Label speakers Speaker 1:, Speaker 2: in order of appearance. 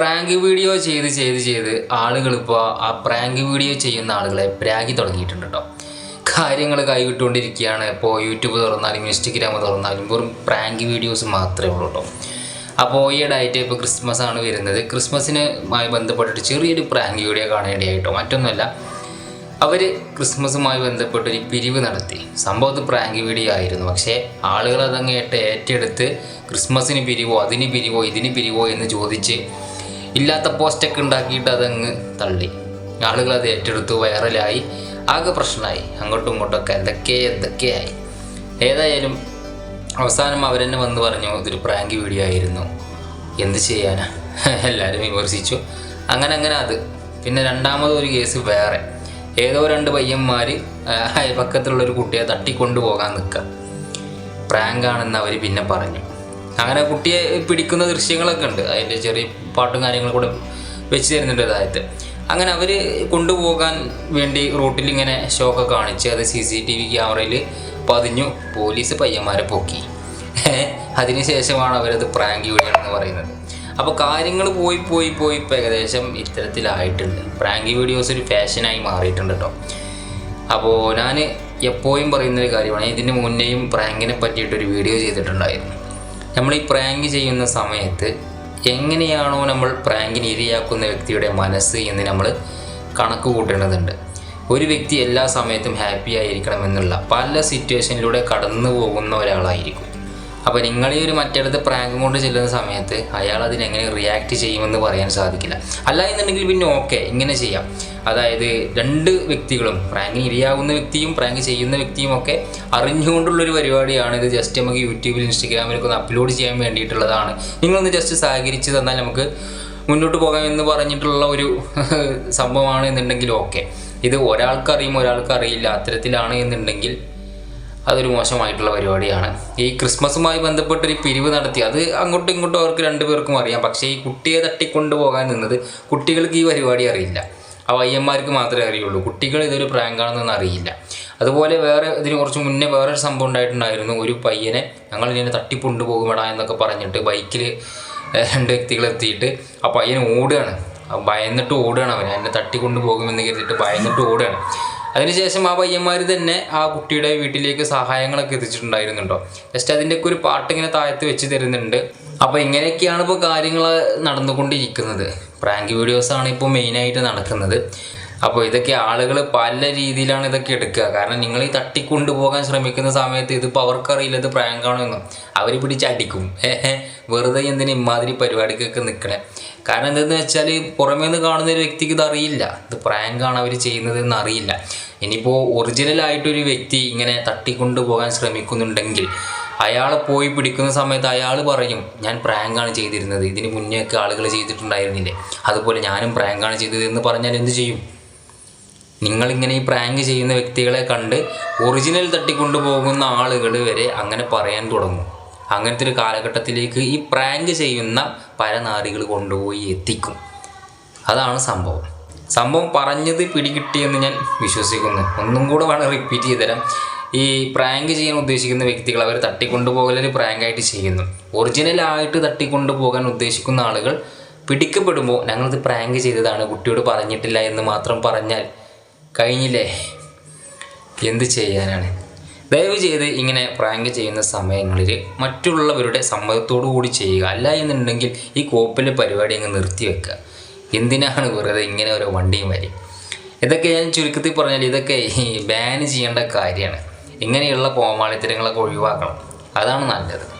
Speaker 1: Prank video ചെയ്ത് ചെയ്ത് ചെയ്ത് ആളുകൾ ഇപ്പോൾ ആ പ്രാങ്ക് വീഡിയോ ചെയ്യുന്ന ആളുകളെ പ്രാഗി തുടങ്ങിയിട്ടുണ്ട് കേട്ടോ കാര്യങ്ങൾ കൈവിട്ടുകൊണ്ടിരിക്കുകയാണ്. ഇപ്പോൾ യൂട്യൂബ് തുറന്നാലും ഇൻസ്റ്റഗ്രാം തുറന്നാലും വെറും പ്രാങ്ക് വീഡിയോസ് മാത്രമേ ഉള്ളൂ കേട്ടോ അപ്പോൾ ഈയിടെയായിട്ട് ഇപ്പോൾ ക്രിസ്മസ് ആണ് വരുന്നത്. ക്രിസ്മസിനുമായി ബന്ധപ്പെട്ടിട്ട് ചെറിയൊരു പ്രാങ്ക് വീഡിയോ കാണേണ്ടിയായിട്ടോ മറ്റൊന്നുമല്ല അവർ ക്രിസ്മസുമായി ബന്ധപ്പെട്ടൊരു പിരിവ് നടത്തി. സംഭവത്ത് പ്രാങ്ക് വീഡിയോ ആയിരുന്നു. പക്ഷേ ആളുകൾ അതങ്ങ് ഏറ്റ് ഏറ്റെടുത്ത് ക്രിസ്മസിന് പിരിവോ അതിന് പിരിവോ ഇതിന് പിരിവോ എന്ന് ചോദിച്ച് ഇല്ലാത്ത പോസ്റ്റൊക്കെ ഉണ്ടാക്കിയിട്ട് അതങ്ങ് തള്ളി. ആളുകൾ അത് ഏറ്റെടുത്തു വൈറലായി. ആകെ പ്രശ്നമായി. അങ്ങോട്ടും ഇങ്ങോട്ടൊക്കെ. എന്തൊക്കെ എന്തൊക്കെയായി ഏതായാലും അവസാനം അവരെന്നെ വന്ന് പറഞ്ഞു ഇതൊരു പ്രാങ്ക് വീഡിയോ ആയിരുന്നു. എന്ത് ചെയ്യാനാ? എല്ലാവരും വിമർശിച്ചു. അങ്ങനെ അങ്ങനെ അത്. പിന്നെ രണ്ടാമത് ഒരു കേസ് വേറെ. ഏതോ രണ്ട് പയ്യന്മാർ അയൽപക്കത്തുള്ളൊരു കുട്ടിയെ തട്ടിക്കൊണ്ടുപോകാൻ നിൽക്കുക പ്രാങ്കാണെന്ന് അവർ പിന്നെ പറഞ്ഞു. അങ്ങനെ കുട്ടിയെ പിടിക്കുന്ന ദൃശ്യങ്ങളൊക്കെ ഉണ്ട്. അതിന്റെ ചെറിയ പാട്ടും കാര്യങ്ങളും കൂടെ വെച്ച് തരുന്നുണ്ട് അതായത് അങ്ങനെ അവർ കൊണ്ടുപോകാൻ വേണ്ടി റൂട്ടിൽ ഇങ്ങനെ ഷോക്ക് കാണിച്ച് അത് സി സി ടി വി ക്യാമറയിൽ പതിഞ്ഞു. പോലീസ് പയ്യന്മാരെ പൊക്കി. അതിനുശേഷമാണ് അവരത് പ്രാങ്ക് വീഡിയോ എന്ന് പറയുന്നത്. അപ്പോൾ കാര്യങ്ങൾ പോയി പോയി പോയി ഇപ്പോൾ ഏകദേശം ഇത്തരത്തിലായിട്ടുണ്ട്. പ്രാങ്ക് വീഡിയോസ് ഒരു ഫാഷനായി മാറിയിട്ടുണ്ട് കേട്ടോ. അപ്പോൾ ഞാൻ എപ്പോഴും പറയുന്നൊരു കാര്യമാണ് ഇതിന് മുന്നേയും പ്രാങ്കിനെ പറ്റിയിട്ടൊരു വീഡിയോ ചെയ്തിട്ടുണ്ടായിരുന്നു. നമ്മൾ ഈ പ്രാങ്ക് ചെയ്യുന്ന സമയത്ത് എങ്ങനെയാണോ നമ്മൾ പ്രാങ്കിന് ഇരയാക്കുന്ന വ്യക്തിയുടെ മനസ്സ് എന്ന് നമ്മൾ കണക്ക് കൂട്ടേണ്ടതുണ്ട്. ഒരു വ്യക്തി എല്ലാ സമയത്തും ഹാപ്പി ആയിരിക്കണം എന്നുള്ള പല സിറ്റുവേഷനിലൂടെ കടന്നു പോകുന്ന ഒരാളായിരിക്കും. അപ്പോൾ നിങ്ങൾ ഈ ഒരു മറ്റേടത്ത് പ്രാങ്ക് കൊണ്ട് ചെല്ലുന്ന സമയത്ത് അയാൾ അതിനെങ്ങനെ റിയാക്ട് ചെയ്യുമെന്ന് പറയാൻ സാധിക്കില്ല. അല്ല എന്നുണ്ടെങ്കിൽ പിന്നെ ഓക്കെ ഇങ്ങനെ ചെയ്യാം. അതായത് രണ്ട് വ്യക്തികളും പ്രാങ്കിന് ഇരയാകുന്ന വ്യക്തിയും പ്രാങ്ക് ചെയ്യുന്ന വ്യക്തിയും ഒക്കെ അറിഞ്ഞുകൊണ്ടുള്ളൊരു പരിപാടിയാണ് ഇത്. ജസ്റ്റ് നമുക്ക് യൂട്യൂബിൽ ഇൻസ്റ്റഗ്രാമിലൊക്കെ ഒന്ന് അപ്ലോഡ് ചെയ്യാൻ വേണ്ടിയിട്ടുള്ളതാണ്. നിങ്ങളൊന്ന് ജസ്റ്റ് സഹകരിച്ച് തന്നാൽ നമുക്ക് മുന്നോട്ട് പോകാം എന്ന് പറഞ്ഞിട്ടുള്ള ഒരു സംഭവമാണ് എന്നുണ്ടെങ്കിൽ ഓക്കെ ഇത് ഒരാൾക്കറിയും ഒരാൾക്കറിയില്ല അത്തരത്തിലാണ് എന്നുണ്ടെങ്കിൽ അതൊരു മോശമായിട്ടുള്ള പരിപാടിയാണ്. ഈ ക്രിസ്മസുമായി ബന്ധപ്പെട്ടൊരു പിരിവ് നടത്തി അത് അങ്ങോട്ടും ഇങ്ങോട്ടും അവർക്ക് രണ്ടുപേർക്കും അറിയാം. പക്ഷേ ഈ കുട്ടിയെ തട്ടിക്കൊണ്ടു പോകാൻ നിന്നത് കുട്ടികൾക്ക് ഈ പരിപാടി അറിയില്ല. ആ വയ്യന്മാർക്ക് മാത്രമേ അറിയുള്ളൂ. കുട്ടികൾ ഇതൊരു പ്രാങ്കാണെന്നൊന്നും അറിയില്ല. അതുപോലെ വേറെ ഇതിന് കുറച്ച് മുന്നേ വേറൊരു സംഭവം ഉണ്ടായിട്ടുണ്ടായിരുന്നു. ഒരു പയ്യനെ ഞങ്ങൾ ഇങ്ങനെ തട്ടിക്കൊണ്ടു പോകുമെടാ എന്നൊക്കെ പറഞ്ഞിട്ട് ബൈക്കിൽ രണ്ട് വ്യക്തികൾ എത്തിയിട്ട് ആ പയ്യൻ ഓടുകയാണ്. ഭയന്നിട്ട് ഓടുകയാണ് അവൻ. എന്നെ തട്ടിക്കൊണ്ടു പോകുമെന്ന് കരുതിയിട്ട് ഭയന്നിട്ട് ഓടുകയാണ്. അതിനുശേഷം ആ പയ്യന്മാർ തന്നെ ആ കുട്ടിയുടെ വീട്ടിലേക്ക് സഹായങ്ങളൊക്കെ എത്തിച്ചിട്ടുണ്ടായിരുന്നുണ്ടോ? ജസ്റ്റ് അതിന്റെയൊക്കെ ഒരു പാട്ട് ഇങ്ങനെ താഴത്ത് വെച്ച് തരുന്നുണ്ട്. അപ്പോൾ ഇങ്ങനെയൊക്കെയാണ് ഇപ്പോൾ കാര്യങ്ങൾ നടന്നുകൊണ്ടിരിക്കുന്നത്. പ്രാങ്ക് വീഡിയോസ് വീഡിയോസാണ് ഇപ്പോൾ മെയിനായിട്ട് നടക്കുന്നത്. അപ്പോൾ ഇതൊക്കെ ആളുകൾ പല രീതിയിലാണ് ഇതൊക്കെ എടുക്കുക. കാരണം നിങ്ങൾ ഈ തട്ടിക്കൊണ്ടു പോകാൻ ശ്രമിക്കുന്ന സമയത്ത് ഇതിപ്പോൾ അവർക്കറിയില്ല ഇത് പ്രാങ്കാണോ എന്നും. അവർ പിടിച്ചടിക്കും ഏഹ് വെറുതെ എന്തിനു ഇമാതിരി പരിപാടിക്കൊക്കെ നിൽക്കണേ കാരണം എന്തെന്ന് വെച്ചാൽ പുറമേ നിന്ന് കാണുന്ന ഒരു വ്യക്തിക്ക് ഇത് അറിയില്ല. ഇത് പ്രാങ്കാണ് അവർ ചെയ്യുന്നത് എന്ന് അറിയില്ല ഇനിയിപ്പോൾ ഒറിജിനലായിട്ടൊരു വ്യക്തി ഇങ്ങനെ തട്ടിക്കൊണ്ടു പോകാൻ ശ്രമിക്കുന്നുണ്ടെങ്കിൽ അയാൾ പോയി പിടിക്കുന്ന സമയത്ത് അയാൾ പറയും ഞാൻ പ്രാങ്കാണ് ചെയ്തിരുന്നത്. ഇതിന് മുന്നേ ഒക്കെ ആളുകൾ ചെയ്തിട്ടുണ്ടായിരുന്നില്ലേ? അതുപോലെ ഞാനും പ്രാങ്കാണ് ചെയ്തത് എന്ന് പറഞ്ഞാൽ എന്ത് ചെയ്യും? നിങ്ങളിങ്ങനെ ഈ പ്രാങ്ക് ചെയ്യുന്ന വ്യക്തികളെ കണ്ട് ഒറിജിനൽ തട്ടിക്കൊണ്ടു പോകുന്ന ആളുകൾ വരെ അങ്ങനെ പറയാൻ തുടങ്ങും. അങ്ങനത്തെ ഒരു കാലഘട്ടത്തിലേക്ക് ഈ പ്രാങ്ക് ചെയ്യുന്ന പരനാരികൾ കൊണ്ടുപോയി എത്തിക്കും. അതാണ് സംഭവം. സംഭവം പറഞ്ഞത് പിടികിട്ടിയെന്ന് ഞാൻ വിശ്വസിക്കുന്നു. ഒന്നും കൂടെ വേണം റിപ്പീറ്റ് ചെയ്ത് തരാം. ഈ പ്രാങ്ക് ചെയ്യാൻ ഉദ്ദേശിക്കുന്ന വ്യക്തികൾ അവർ തട്ടിക്കൊണ്ടുപോകലൊരു പ്രാങ്കായിട്ട് ചെയ്യുന്നു. ഒറിജിനലായിട്ട് തട്ടിക്കൊണ്ടു പോകാൻ ഉദ്ദേശിക്കുന്ന ആളുകൾ പിടിക്കപ്പെടുമ്പോൾ ഞങ്ങളത് പ്രാങ്ക് ചെയ്തതാണ് കുട്ടിയോട് പറഞ്ഞിട്ടില്ല എന്ന് മാത്രം പറഞ്ഞാൽ കഴിഞ്ഞില്ലേ? എന്ത് ചെയ്യാനാണ്? ദയവ് ചെയ്ത് ഇങ്ങനെ പ്രാങ്ക് ചെയ്യുന്ന സമയങ്ങളിൽ മറ്റുള്ളവരുടെ സമ്മതത്തോടു കൂടി ചെയ്യുക. അല്ല എന്നുണ്ടെങ്കിൽ ഈ കോപ്പിലെ പരിപാടി അങ്ങ് നിർത്തി വെക്കുക. എന്തിനാണ് വെറുതെ ഇങ്ങനെ ഓരോ വണ്ടിയും വരും? ഇതൊക്കെ ഞാൻ ചുരുക്കത്തിൽ പറഞ്ഞാൽ ഇതൊക്കെ ഈ ബാൻ ചെയ്യേണ്ട കാര്യമാണ്. ഇങ്ങനെയുള്ള പോമാളിത്തരങ്ങളൊക്കെ ഒഴിവാക്കണം. അതാണ് നല്ലത്.